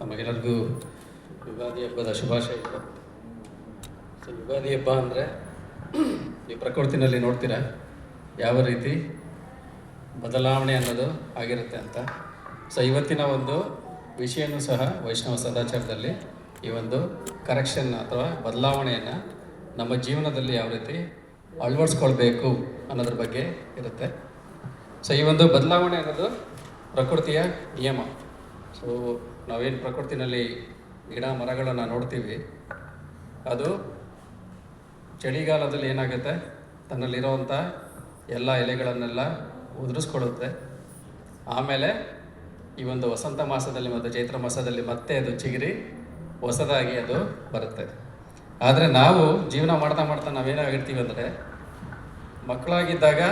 ನಮಗೆಲ್ಲರಿಗೂ ಯುಗಾದಿ ಹಬ್ಬದ ಶುಭಾಶಯಗಳು ಸೊ ಯುಗಾದಿ ಹಬ್ಬ ಅಂದರೆ ಈ ಪ್ರಕೃತಿನಲ್ಲಿ ನೋಡ್ತೀರಾ ಯಾವ ರೀತಿ ಬದಲಾವಣೆ ಅನ್ನೋದು ಆಗಿರುತ್ತೆ ಅಂತ. ಸೊ ಇವತ್ತಿನ ಒಂದು ವಿಷಯನೂ ಸಹ ವೈಷ್ಣವ ಸದಾಚಾರದಲ್ಲಿ ಈ ಒಂದು ಕರೆಕ್ಷನ್ ಅಥವಾ ಬದಲಾವಣೆಯನ್ನು ನಮ್ಮ ಜೀವನದಲ್ಲಿ ಯಾವ ರೀತಿ ಅಳವಡಿಸ್ಕೊಳ್ಬೇಕು ಅನ್ನೋದ್ರ ಬಗ್ಗೆ ಇರುತ್ತೆ. ಸೊ ಈ ಒಂದು ಬದಲಾವಣೆ ಅನ್ನೋದು ಪ್ರಕೃತಿಯ ನಿಯಮ. ಸೊ ನಾವೇನು ಪ್ರಕೃತಿನಲ್ಲಿ ಗಿಡ ಮರಗಳನ್ನು ನೋಡ್ತೀವಿ, ಅದು ಚಳಿಗಾಲದಲ್ಲಿ ಏನಾಗುತ್ತೆ? ತನ್ನಲ್ಲಿರೋವಂಥ ಎಲ್ಲ ಎಲೆಗಳನ್ನೆಲ್ಲ ಉದುರಿಸ್ಕೊಳ್ಳುತ್ತೆ. ಆಮೇಲೆ ಈ ಒಂದು ವಸಂತ ಮಾಸದಲ್ಲಿ ಮತ್ತು ಚೈತ್ರ ಮಾಸದಲ್ಲಿ ಮತ್ತೆ ಅದು ಚಿಗುರಿ ಹೊಸದಾಗಿ ಅದು ಬರುತ್ತೆ. ಆದರೆ ನಾವು ಜೀವನ ಮಾಡ್ತಾ ಮಾಡ್ತಾ ನಾವೇನಾಗಿರ್ತೀವಿ ಅಂದರೆ, ಮಕ್ಕಳಾಗಿದ್ದಾಗ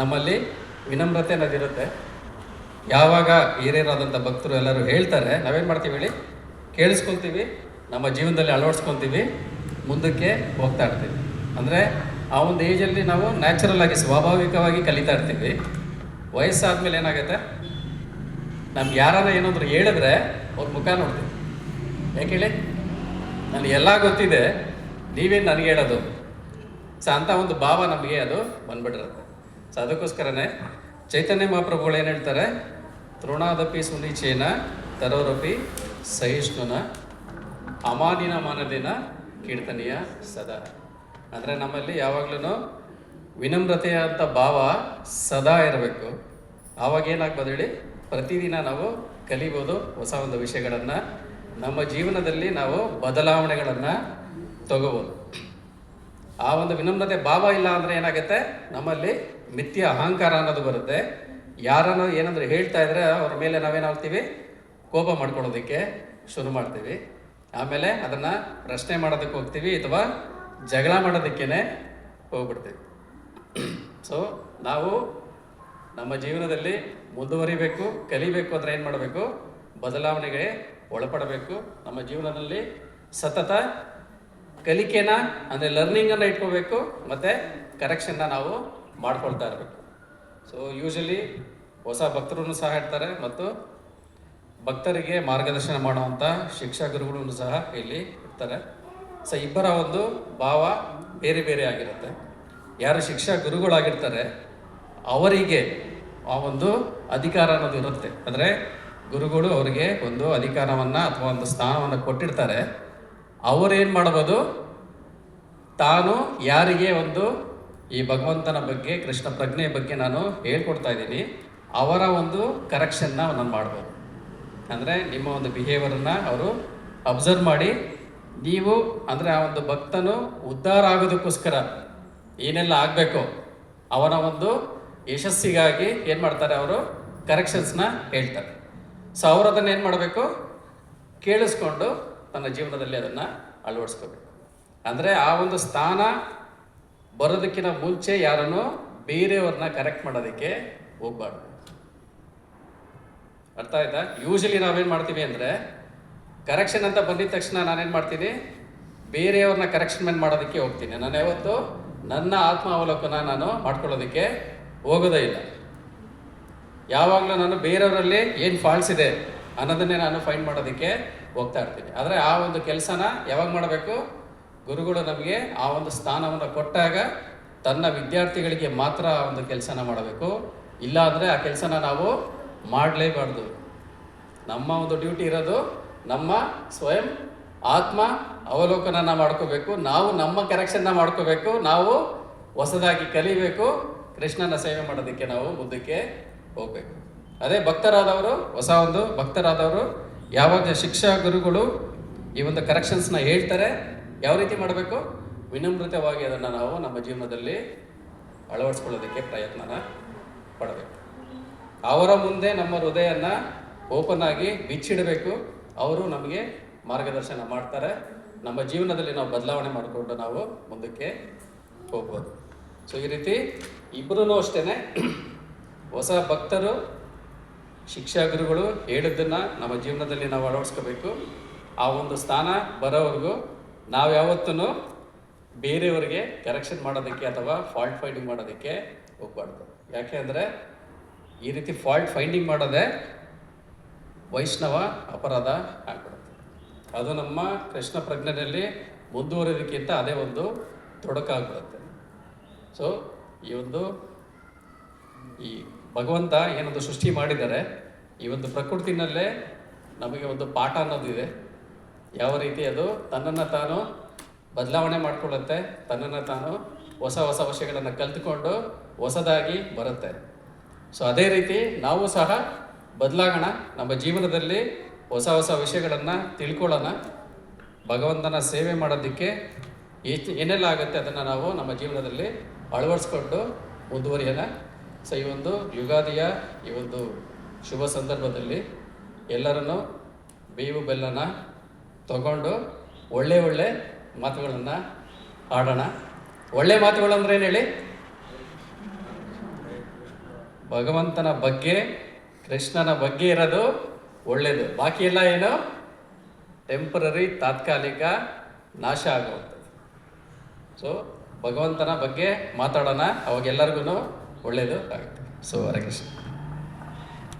ನಮ್ಮಲ್ಲಿ ವಿನಮ್ರತೆ ಅನ್ನೋದಿರುತ್ತೆ. ಯಾವಾಗ ಹಿರಿಯರಾದಂಥ ಭಕ್ತರು ಎಲ್ಲರೂ ಹೇಳ್ತಾರೆ, ನಾವೇನು ಮಾಡ್ತೀವಿ ಹೇಳಿ? ಕೇಳಿಸ್ಕೊಳ್ತೀವಿ, ನಮ್ಮ ಜೀವನದಲ್ಲಿ ಅಳವಡಿಸ್ಕೊತೀವಿ ಮುಂದಕ್ಕೆ ಹೋಗ್ತಾ ಇರ್ತೀವಿ. ಅಂದರೆ ಆ ಒಂದು ಏಜಲ್ಲಿ ನಾವು ನ್ಯಾಚುರಲ್ ಆಗಿ, ಸ್ವಾಭಾವಿಕವಾಗಿ ಕಲಿತಾ ಇರ್ತೀವಿ. ವಯಸ್ಸಾದ್ಮೇಲೆ ಏನಾಗುತ್ತೆ? ನಮ್ಗೆ ಯಾರನ್ನ ಏನಾದರೂ ಹೇಳಿದ್ರೆ ಅವ್ರ ಮುಖ ನೋಡ್ತೀವಿ. ಯಾಕೆ ಹೇಳಿ? ನನಗೆ ಎಲ್ಲ ಗೊತ್ತಿದೆ, ನೀವೇನು ನನಗೆ ಹೇಳೋದು? ಸೊ ಅಂಥ ಒಂದು ಭಾವ ನಮಗೆ ಅದು ಬಂದ್ಬಿಟ್ಟಿರುತ್ತೆ. ಸೊ ಅದಕ್ಕೋಸ್ಕರನೇ ಚೈತನ್ಯ ಮಹಾಪ್ರಭುಗಳು ಏನು ಹೇಳ್ತಾರೆ? ತೃಣಾದಪಿ ಸುನೀಚೇನ, ತರೋರಪಿ ಸಹಿಷ್ಣುನ, ಅಮಾನಿನ ಮಾನದಿನ ಕೀರ್ತನೀಯ ಸದಾ. ಅಂದರೆ ನಮ್ಮಲ್ಲಿ ಯಾವಾಗ್ಲೂ ವಿನಮ್ರತೆಯ ಭಾವ ಸದಾ ಇರಬೇಕು. ಆವಾಗ ಏನಾಗ್ಬೋದು ಹೇಳಿ? ಪ್ರತಿದಿನ ನಾವು ಕಲಿಬೋದು ಹೊಸ ಒಂದು ವಿಷಯಗಳನ್ನು. ನಮ್ಮ ಜೀವನದಲ್ಲಿ ನಾವು ಬದಲಾವಣೆಗಳನ್ನು ತಗೋಬೋದು. ಆ ಒಂದು ವಿನಮ್ರತೆ ಭಾವ ಇಲ್ಲ ಅಂದರೆ ಏನಾಗುತ್ತೆ? ನಮ್ಮಲ್ಲಿ ಮಿಥ್ಯ ಅಹಂಕಾರ ಅನ್ನೋದು ಬರುತ್ತೆ. ಯಾರನ್ನ ಏನಂದ್ರೆ ಹೇಳ್ತಾ ಇದ್ರೆ ಅವ್ರ ಮೇಲೆ ನಾವೇನಾಗ್ತೀವಿ ಕೋಪ ಮಾಡ್ಕೊಳ್ಳೋದಕ್ಕೆ ಶುರು ಮಾಡ್ತೀವಿ. ಆಮೇಲೆ ಅದನ್ನು ಪ್ರಶ್ನೆ ಮಾಡೋದಕ್ಕೆ ಹೋಗ್ತೀವಿ ಅಥವಾ ಜಗಳ ಮಾಡೋದಕ್ಕೇನೆ ಹೋಗ್ಬಿಡ್ತೀವಿ. ಸೊ ನಾವು ನಮ್ಮ ಜೀವನದಲ್ಲಿ ಮುಂದುವರಿಬೇಕು, ಕಲಿಬೇಕು ಅಂದರೆ ಏನು ಮಾಡಬೇಕು? ಬದಲಾವಣೆಗೆ ಒಳಪಡಬೇಕು. ನಮ್ಮ ಜೀವನದಲ್ಲಿ ಸತತ ಕಲಿಕೆನ ಅಂದರೆ ಲರ್ನಿಂಗನ್ನು ಇಟ್ಕೋಬೇಕು. ಮತ್ತು ಕರೆಕ್ಷನ್ನ ನಾವು ಮಾಡ್ಕೊಳ್ತಾ ಇರಬೇಕು. ಸೊ ಯೂಶಲಿ ಹೊಸ ಭಕ್ತರು ಸಹ ಇರ್ತಾರೆ ಮತ್ತು ಭಕ್ತರಿಗೆ ಮಾರ್ಗದರ್ಶನ ಮಾಡುವಂಥ ಶಿಕ್ಷಾ ಗುರುಗಳು ಸಹ ಇಲ್ಲಿ ಇರ್ತಾರೆ. ಸೊ ಇಬ್ಬರ ಒಂದು ಭಾವ ಬೇರೆ ಬೇರೆ ಆಗಿರುತ್ತೆ. ಯಾರು ಶಿಕ್ಷಾ ಗುರುಗಳಾಗಿರ್ತಾರೆ, ಅವರಿಗೆ ಆ ಒಂದು ಅಧಿಕಾರ ಅನ್ನೋದು ಇರುತ್ತೆ. ಅಂದರೆ ಗುರುಗಳು ಅವರಿಗೆ ಒಂದು ಅಧಿಕಾರವನ್ನು ಅಥವಾ ಒಂದು ಸ್ಥಾನವನ್ನು ಕೊಟ್ಟಿರ್ತಾರೆ. ಅವರೇನು ಮಾಡ್ಬೋದು? ತಾನು ಯಾರಿಗೆ ಒಂದು ಈ ಭಗವಂತನ ಬಗ್ಗೆ, ಕೃಷ್ಣ ಪ್ರಜ್ಞೆಯ ಬಗ್ಗೆ ನಾನು ಹೇಳ್ಕೊಡ್ತಾ ಇದ್ದೀನಿ. ಅವರ ಒಂದು ಕರೆಕ್ಷನ್ನ ನಾನು ಮಾಡ್ಬೋದು. ಅಂದರೆ ನಿಮ್ಮ ಒಂದು ಬಿಹೇವಿಯರನ್ನು ಅವರು ಅಬ್ಸರ್ವ್ ಮಾಡಿ, ನೀವು ಅಂದರೆ ಆ ಒಂದು ಭಕ್ತನು ಉದ್ಧಾರ ಆಗೋದಕ್ಕೋಸ್ಕರ ಏನೆಲ್ಲ ಆಗಬೇಕು ಅವನ ಒಂದು ಯಶಸ್ಸಿಗಾಗಿ ಏನು ಮಾಡ್ತಾರೆ ಅವರು ಕರೆಕ್ಷನ್ಸ್ನ ಹೇಳ್ತಾರೆ. ಸೊ ಅವರು ಅದನ್ನು ಏನು ಮಾಡಬೇಕು? ಕೇಳಿಸ್ಕೊಂಡು ತನ್ನ ಜೀವನದಲ್ಲಿ ಅದನ್ನು ಅಳವಡಿಸ್ಕೋಬೇಕು. ಅಂದರೆ ಆ ಒಂದು ಸ್ಥಾನ ಬರೋದಕ್ಕಿಂತ ಮುಂಚೆ ಯಾರನ್ನು ಬೇರೆಯವ್ರನ್ನ ಕರೆಕ್ಟ್ ಮಾಡೋದಕ್ಕೆ ಹೋಗ್ಬಾರ್ದು. ಅರ್ಥ ಆಯ್ತಾ? ಯೂಶಲಿ ನಾವೇನು ಮಾಡ್ತೀವಿ ಅಂದರೆ ಕರೆಕ್ಷನ್ ಅಂತ ಬಂದಿದ ತಕ್ಷಣ ನಾನೇನು ಮಾಡ್ತೀನಿ? ಬೇರೆಯವ್ರನ್ನ ಕರೆಕ್ಷನ್ ಮಾಡೋದಕ್ಕೆ ಹೋಗ್ತೀನಿ. ನಾನು ಯಾವತ್ತು ನನ್ನ ಆತ್ಮ ಅವಲೋಕನ ನಾನು ಮಾಡ್ಕೊಳ್ಳೋದಕ್ಕೆ ಹೋಗೋದೇ ಇಲ್ಲ. ಯಾವಾಗಲೂ ನಾನು ಬೇರೆಯವರಲ್ಲಿ ಏನು ಫಾಲ್ಸ್ ಇದೆ ಅನ್ನೋದನ್ನೇ ನಾನು ಫೈಂಡ್ ಮಾಡೋದಕ್ಕೆ ಹೋಗ್ತಾ ಇರ್ತೀನಿ. ಆದರೆ ಆ ಒಂದು ಕೆಲಸನ ಯಾವಾಗ ಮಾಡಬೇಕು? ಗುರುಗಳು ನಮಗೆ ಆ ಒಂದು ಸ್ಥಾನವನ್ನು ಕೊಟ್ಟಾಗ ತನ್ನ ವಿದ್ಯಾರ್ಥಿಗಳಿಗೆ ಮಾತ್ರ ಒಂದು ಕೆಲಸನ ಮಾಡಬೇಕು. ಇಲ್ಲ ಅಂದರೆ ಆ ಕೆಲಸನ ನಾವು ಮಾಡಲೇಬಾರ್ದು. ನಮ್ಮ ಒಂದು ಡ್ಯೂಟಿ ಇರೋದು ನಮ್ಮ ಸ್ವಯಂ ಆತ್ಮ ಅವಲೋಕನನ ಮಾಡ್ಕೋಬೇಕು. ನಾವು ನಮ್ಮ ಕರೆಕ್ಷನ್ನ ಮಾಡ್ಕೋಬೇಕು. ನಾವು ಹೊಸದಾಗಿ ಕಲಿಬೇಕು. ಕೃಷ್ಣನ ಸೇವೆ ಮಾಡೋದಕ್ಕೆ ನಾವು ಮುಂದಕ್ಕೆ ಹೋಗಬೇಕು. ಅದೇ ಭಕ್ತರಾದವರು, ಹೊಸ ಒಂದು ಭಕ್ತರಾದವರು, ಯಾವಾಗ ಶಿಕ್ಷಾ ಗುರುಗಳು ಈ ಒಂದು ಕರೆಕ್ಷನ್ಸ್ನ ಹೇಳ್ತಾರೆ ಯಾವ ರೀತಿ ಮಾಡಬೇಕು? ವಿನಮ್ರತವಾಗಿ ಅದನ್ನು ನಾವು ನಮ್ಮ ಜೀವನದಲ್ಲಿ ಅಳವಡಿಸ್ಕೊಳ್ಳೋದಕ್ಕೆ ಪ್ರಯತ್ನನ ಪಡಬೇಕು. ಅವರ ಮುಂದೆ ನಮ್ಮ ಹೃದಯನ ಓಪನ್ ಆಗಿ ಬಿಚ್ಚಿಡಬೇಕು. ಅವರು ನಮಗೆ ಮಾರ್ಗದರ್ಶನ ಮಾಡ್ತಾರೆ. ನಮ್ಮ ಜೀವನದಲ್ಲಿ ನಾವು ಬದಲಾವಣೆ ಮಾಡಿಕೊಂಡು ನಾವು ಮುಂದಕ್ಕೆ ಹೋಗ್ಬೋದು. ಸೊ ಈ ರೀತಿ ಇಬ್ಬರೂ ಅಷ್ಟೇ ಹೊಸ ಭಕ್ತರು ಶಿಕ್ಷಕರುಗಳು ಹೇಳಿದ್ದನ್ನು ನಮ್ಮ ಜೀವನದಲ್ಲಿ ನಾವು ಅಳವಡಿಸ್ಕೋಬೇಕು. ಆ ಒಂದು ಸ್ಥಾನ ಬರೋವರೆಗೂ ನಾವು ಯಾವತ್ತೂ ಬೇರೆಯವರಿಗೆ ಕರೆಕ್ಷನ್ ಮಾಡೋದಕ್ಕೆ ಅಥವಾ ಫಾಲ್ಟ್ ಫೈಂಡಿಂಗ್ ಮಾಡೋದಕ್ಕೆ ಹೋಗ್ಬಾರ್ದು. ಯಾಕೆ ಅಂದರೆ ಈ ರೀತಿ ಫಾಲ್ಟ್ ಫೈಂಡಿಂಗ್ ಮಾಡೋದೇ ವೈಷ್ಣವ ಅಪರಾಧ ಆಗ್ಬಿಡುತ್ತೆ. ಅದು ನಮ್ಮ ಕೃಷ್ಣ ಪ್ರಜ್ಞೆಯಲ್ಲಿ ಮುಂದುವರಿಯೋದಕ್ಕಿಂತ ಅದೇ ಒಂದು ತೊಡಕಾಗ್ಬಿಡುತ್ತೆ. ಸೊ ಈ ಒಂದು ಈ ಭಗವಂತ ಏನೊಂದು ಸೃಷ್ಟಿ ಮಾಡಿದ್ದಾರೆ, ಈ ಒಂದು ಪ್ರಕೃತಿನಲ್ಲೇ ನಮಗೆ ಒಂದು ಪಾಠ ಅನ್ನೋದಿದೆ ಯಾವ ರೀತಿ ಅದು? ತನ್ನನ್ನು ತಾನು ಬದಲಾವಣೆ ಮಾಡಿಕೊಳ್ಳುತ್ತೆ, ತನ್ನನ್ನು ತಾನು ಹೊಸ ಹೊಸ ವಿಷಯಗಳನ್ನು ಕಲ್ತ್ಕೊಂಡು ಹೊಸದಾಗಿ ಬರುತ್ತೆ. ಸೊ ಅದೇ ರೀತಿ ನಾವು ಸಹ ಬದಲಾಗೋಣ, ನಮ್ಮ ಜೀವನದಲ್ಲಿ ಹೊಸ ಹೊಸ ವಿಷಯಗಳನ್ನು ತಿಳ್ಕೊಳ್ಳೋಣ. ಭಗವಂತನ ಸೇವೆ ಮಾಡೋದಕ್ಕೆ ಏನೆಲ್ಲ ಆಗುತ್ತೆ ಅದನ್ನು ನಾವು ನಮ್ಮ ಜೀವನದಲ್ಲಿ ಅಳವಡಿಸ್ಕೊಂಡು ಮುಂದುವರಿಯೋಣ. ಸೊ ಈ ಒಂದು ಯುಗಾದಿಯ ಈ ಒಂದು ಶುಭ ಸಂದರ್ಭದಲ್ಲಿ ಎಲ್ಲರನ್ನು ಬೇವು ಬೆಲ್ಲನ ತಗೊಂಡು ಒಳ್ಳೆ ಒಳ್ಳೆ ಮಾತುಗಳನ್ನು ಆಡೋಣ. ಒಳ್ಳೆ ಮಾತುಗಳು ಅಂದ್ರೆ ಏನು ಹೇಳಿ? ಭಗವಂತನ ಬಗ್ಗೆ, ಕೃಷ್ಣನ ಬಗ್ಗೆ ಇರೋದು ಒಳ್ಳೆಯದು ಬಾಕಿ ಎಲ್ಲ ಏನು? ಟೆಂಪ್ರರಿ ತಾತ್ಕಾಲಿಕ ನಾಶ ಆಗುವಂಥದ್ದು. ಸೊ ಭಗವಂತನ ಬಗ್ಗೆ ಮಾತಾಡೋಣ. ಅವಾಗೆಲ್ಲರಿಗೂ ಒಳ್ಳೆಯದು ಆಗುತ್ತೆ. ಸೊ ಹರೇ ಕೃಷ್ಣ.